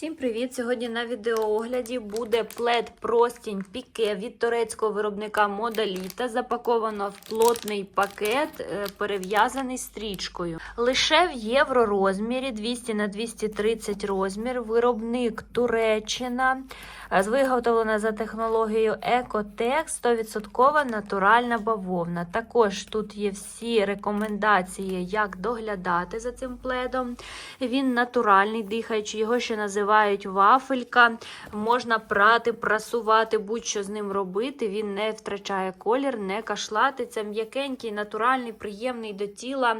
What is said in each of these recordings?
Всім привіт! Сьогодні на відеоогляді буде плед простінь піке від турецького виробника Модаліта. Запаковано в плотний пакет, е, перев'язаний стрічкою. Лише в євророзмірі 200 на 230 розмір. Виробник Туреччина. Е, Виготовлена за технологією Екотек, 100% натуральна бавовна. Також тут є всі рекомендації, як доглядати за цим пледом. Він натуральний, дихаючий, його ще називають вафелька. Можна прати, прасувати, будь-що з ним робити. Він не втрачає колір, не кашлатиться. М'якенький, натуральний, приємний до тіла.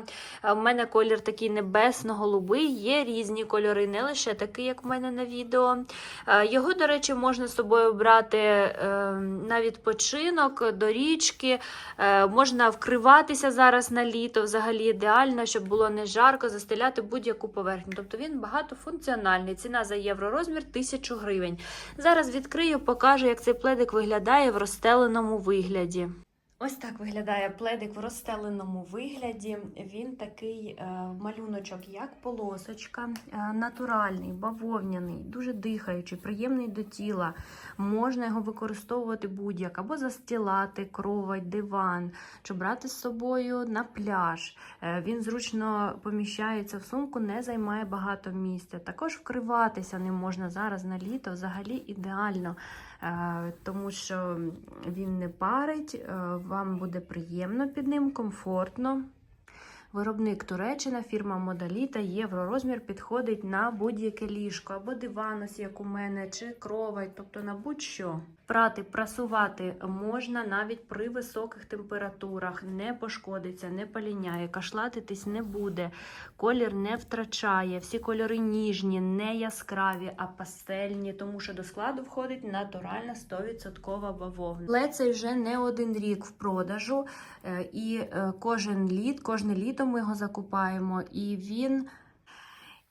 У мене колір такий небесно-голубий. Є різні кольори, не лише такий, як в мене на відео. Е, Його, до речі, можна з собою брати е, на відпочинок до річки. Е, Можна вкриватися зараз на літо, взагалі ідеально, щоб було не жарко, застеляти будь-яку поверхню. Тобто він багатофункціональний. Ціна за євророзмір 1000 гривень. Зараз відкрию, покажу, як цей пледик виглядає в розстеленому вигляді. Ось так виглядає пледик в розстеленому вигляді. Він такий е, малюночок, як полосочка, е, натуральний, бавовняний, дуже дихаючий, приємний до тіла. Можна його використовувати будь-як, або застілати, кровать, диван, чи брати з собою на пляж. Е, він зручно поміщається в сумку, не займає багато місця. Також вкриватися ним можна зараз на літо, взагалі ідеально. Тому що він не парить, вам буде приємно під ним, комфортно. Виробник Туреччина, фірма Модаліта, євророзмір підходить на будь-яке ліжко або диван, ось як у мене, чи кровать, тобто на будь-що. Прати, прасувати можна навіть при високих температурах, не пошкодиться, не поліняє, кашлатитись не буде, колір не втрачає. Всі кольори ніжні, не яскраві, а пастельні, тому що до складу входить натуральна 100% бавовна. Лецей вже не один рік в продажу, е, і е, кожен літ, кожне літо ми його закупаємо, і він.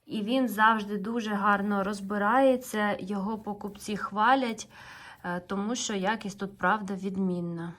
І він завжди дуже гарно розбирається, його покупці хвалять, е, тому що якість тут правда відмінна.